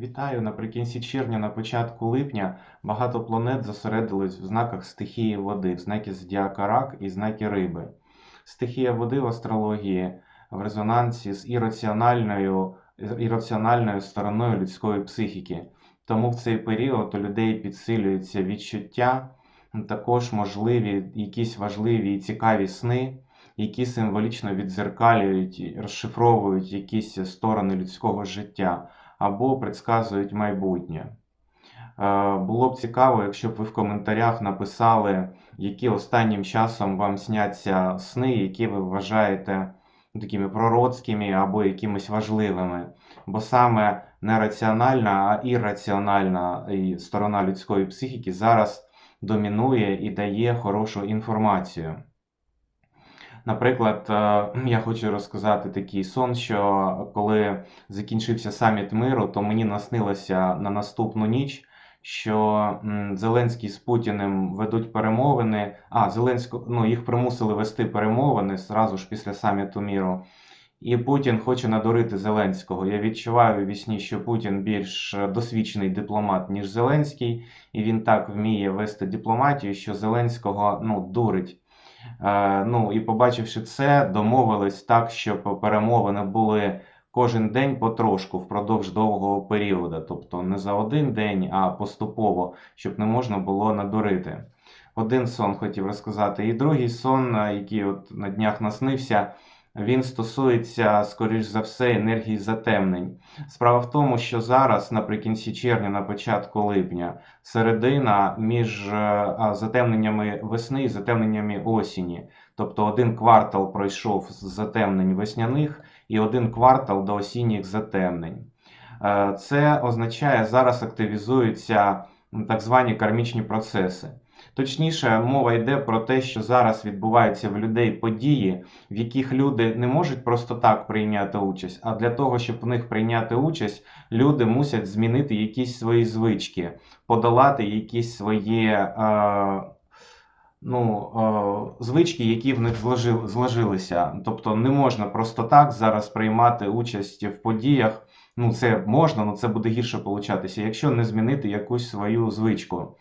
Вітаю! Наприкінці червня, на початку липня багато планет зосередились в знаках стихії води, в знакі Зодіака Рак і знаки Риби. Стихія води в астрології в резонансі з ірраціональною, ірраціональною стороною людської психіки. Тому в цей період у людей підсилюються відчуття, також можливі якісь важливі і цікаві сни, які символічно відзеркалюють розшифровують якісь сторони людського життя або предсказують майбутнє. Е, Було б цікаво, якщо б ви в коментарях написали, які останнім часом вам сняться сни, які ви вважаєте ну, такими пророцькими або якимись важливими. Бо саме не раціональна, а ірраціональна сторона людської психіки зараз домінує і дає хорошу інформацію. Наприклад, е, я хочу розказати такий сон, що коли закінчився саміт миру, то мені наснилося на наступну ніч, що Зеленський з Путіним ведуть перемовини. А, Зеленську, ну, їх примусили вести перемовини зразу ж після саміту миру. І Путін хоче надурити Зеленського. Я відчуваю у вісні, що Путін більш досвідчений дипломат, ніж Зеленський, і він так вміє вести дипломатію, що Зеленського ну, дурить. Е, ну і побачивши це, домовились так, щоб перемовини були кожен день потрошку впродовж довгого періоду, тобто не за один день, а поступово, щоб не можна було надурити. Один сон хотів розказати. І другий сон, е, який от на днях наснився, він стосується, скоріш за все, енергії затемнень. Справа в тому, що зараз, наприкінці червня, на початку липня, середина між е, затемненнями весни і затемненнями осені. Тобто один квартал пройшов з затемнень весняних і один квартал до осінніх затемнень. Е, Це означає, зараз активізуються так звані кармічні процеси. Точніше, мова йде про те, що зараз відбуваються в людей події, в яких люди не можуть просто так прийняти участь, а для того, щоб в них прийняти участь, люди мусять змінити якісь свої звички, подолати якісь свої е, ну, е, звички, які в них зложили, зложилися. Тобто не можна просто так зараз приймати участь в подіях. Ну, це можна, але це буде гірше получатися, якщо не змінити якусь свою звичку.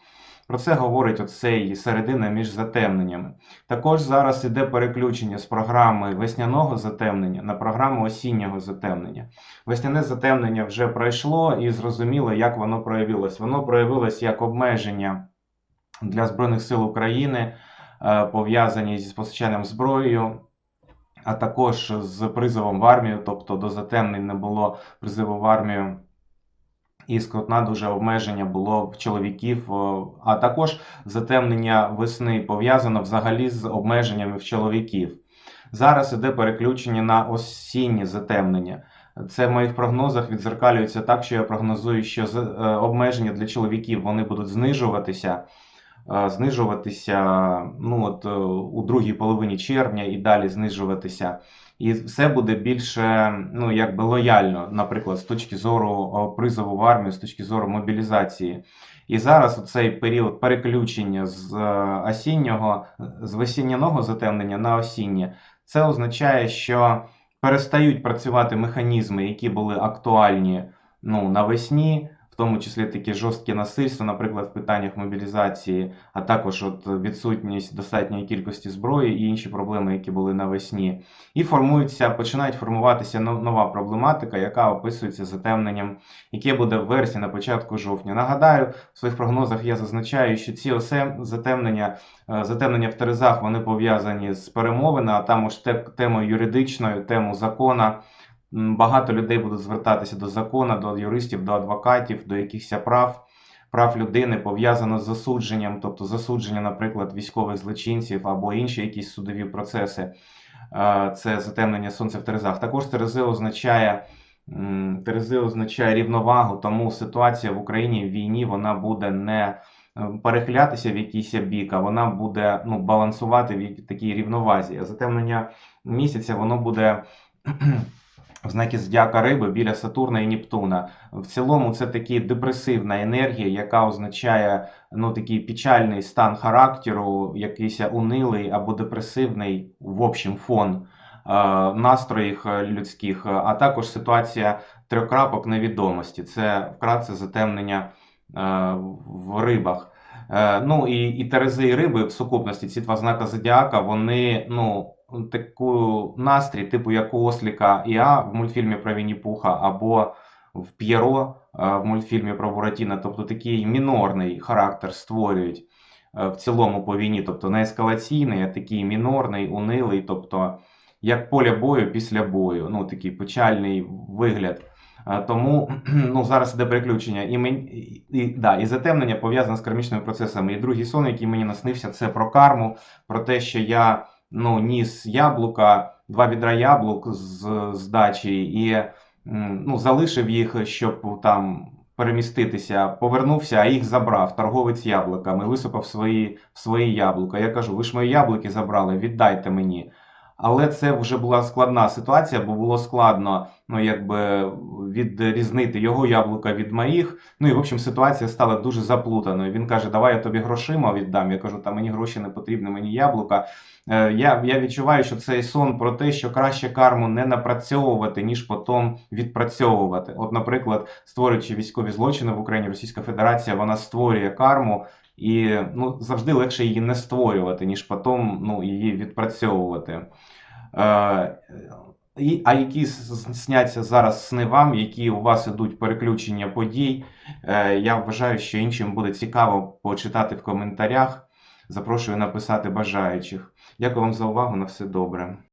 Про це говорить оцей середина між затемненнями. Також зараз іде переключення з програми весняного затемнення на програму осіннього затемнення. Весняне затемнення вже пройшло і зрозуміло, як воно проявилось. Воно проявилось як обмеження для Збройних сил України, е, пов'язані зі постачанням зброєю. А також з призовом в армію, тобто до затемнень не було призиву в армію і скрутна дуже обмеження було в чоловіків, а також затемнення весни пов'язано взагалі з обмеженнями в чоловіків. Зараз іде переключення на осіннє затемнення. Це в моїх прогнозах відзеркалюється так, що я прогнозую, що е, обмеження для чоловіків вони будуть знижуватися, знижуватися ну, от, е, у другій половині червня і далі знижуватися. І все буде більше ну, якби лояльно, наприклад, з точки зору призову в армію, з точки зору мобілізації. І зараз у цей період переключення з е, осіннього, з весняного затемнення на осіннє, це означає, що перестають працювати механізми, які були актуальні ну, навесні, в тому числі такі жорсткі насильства, наприклад, в питаннях мобілізації, а також от відсутність достатньої кількості зброї і інші проблеми, які були навесні. І формується, починають формуватися нова проблематика, яка описується затемненням, яке буде в вересні на початку жовтня. Нагадаю, в своїх прогнозах я зазначаю, що ці осе затемнення, е, затемнення в Терезах вони пов'язані з перемовинами, а там уж темою юридичною, тему закона. Багато людей будуть звертатися до закону, до юристів, до адвокатів, до якихось прав, прав людини пов'язано з засудженням, тобто засудження, наприклад, військових злочинців або інші якісь судові процеси. Це затемнення сонця в Терезах. Також Терези означає, Терези означає рівновагу, тому ситуація в Україні в війні вона буде не е, перехилятися в якийсь бік, а вона буде ну, балансувати в такій рівновазі. А затемнення місяця воно буде в знакі зодіака Риби біля Сатурна і Нептуна. В цілому це така депресивна енергія, яка означає ну, такий печальний стан характеру, якийсь унилий або депресивний в общем фон е, настроїх е, людських, а також ситуація трьох крапок невідомості. Це вкратце затемнення е, в рибах. Е, Ну і, і Терези і риби в сукупності, ці два знака зодіака, вони ну, таку настрій, типу як у Осліка і А в мультфільмі про Вінні-Пуха, або в П'єро е, в мультфільмі про Буратіна, тобто такий мінорний характер створюють е, в цілому по війні, тобто не ескалаційний, а такий мінорний, унилий, тобто як поле бою після бою, ну такий печальний вигляд. Е, Тому ну, зараз іде переключення. І, мені, і, і, да, і затемнення пов'язане з кармічними процесами. І другий сон, який мені наснився, це про карму, про те, що я ну, ніс яблука, два відра яблук з, з дачі, і ну, залишив їх, щоб там переміститися, повернувся, а їх забрав торговець яблуками, висипав свої, свої яблука. Я кажу, ви ж мої яблуки забрали, віддайте мені. Але це вже була складна ситуація, бо було складно ну, якби відрізнити його яблука від моїх. Ну і в общем ситуація стала дуже заплутаною. Він каже: Давай я тобі грошима віддам. Я кажу, та мені гроші не потрібні, мені яблука. Е, Я, я відчуваю, що цей сон про те, що краще карму не напрацьовувати, ніж потім відпрацьовувати. От, наприклад, створюючи військові злочини в Україні, Російська Федерація вона створює карму. І ну, завжди легше її не створювати, ніж потім ну, її відпрацьовувати. Е, і, а які сняться зараз сни вам, які у вас ідуть переключення подій, е, я вважаю, що іншим буде цікаво почитати в коментарях. Запрошую написати бажаючих. Дякую вам за увагу. На все добре.